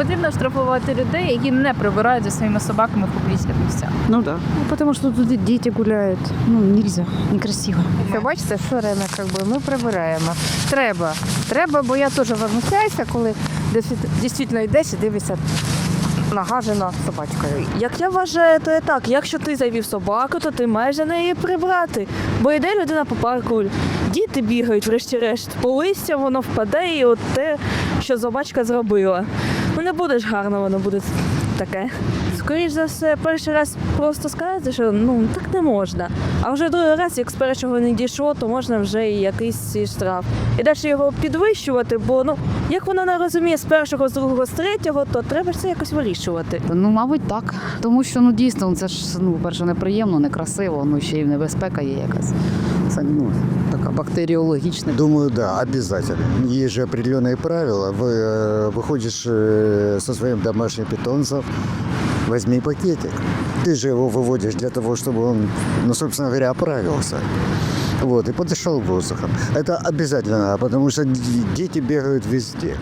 потрібно штрафувати людей, які не прибирають за своїми собаками в публічних місцях. Ну да. Ну, потому что тут дети гуляют. Ну, нельзя, некрасиво. Це бачите, все время как би, ми прибираємо. Треба. Треба, бо я теж возмущаюся, коли дійсно йдеш і дивишся нагажена собачкою. Як я вважаю, то є так. Якщо ти завів собаку, то ти маєш за неї прибрати. Бо йде людина по парку, діти бігають, врешті-решт, по листя воно впаде, і от те, що собачка зробила. Ну не буде ж гарно, воно буде таке. Скоріше за все, перший раз просто сказати, що ну так не можна. А вже другий раз, як з першого не дійшло, то можна вже і якийсь штраф. І далі його підвищувати, бо ну як вона не розуміє з першого, з другого, з третього, то треба ж це якось вирішувати. Ну, мабуть, так. Тому що ну дійсно це ж ну, перше неприємно, некрасиво, ну ще й небезпека є якась. Це ну, така бактеріологічна. Думаю, да, обязательно. Есть же определенные правила. Вы э, выходишь э, со своим домашним питомцем, возьми пакетик. Ты же его выводишь для того, чтобы он, ну, собственно говоря, оправился. Вот, и подышал воздухом. Это обязательно, потому что дети бегают везде.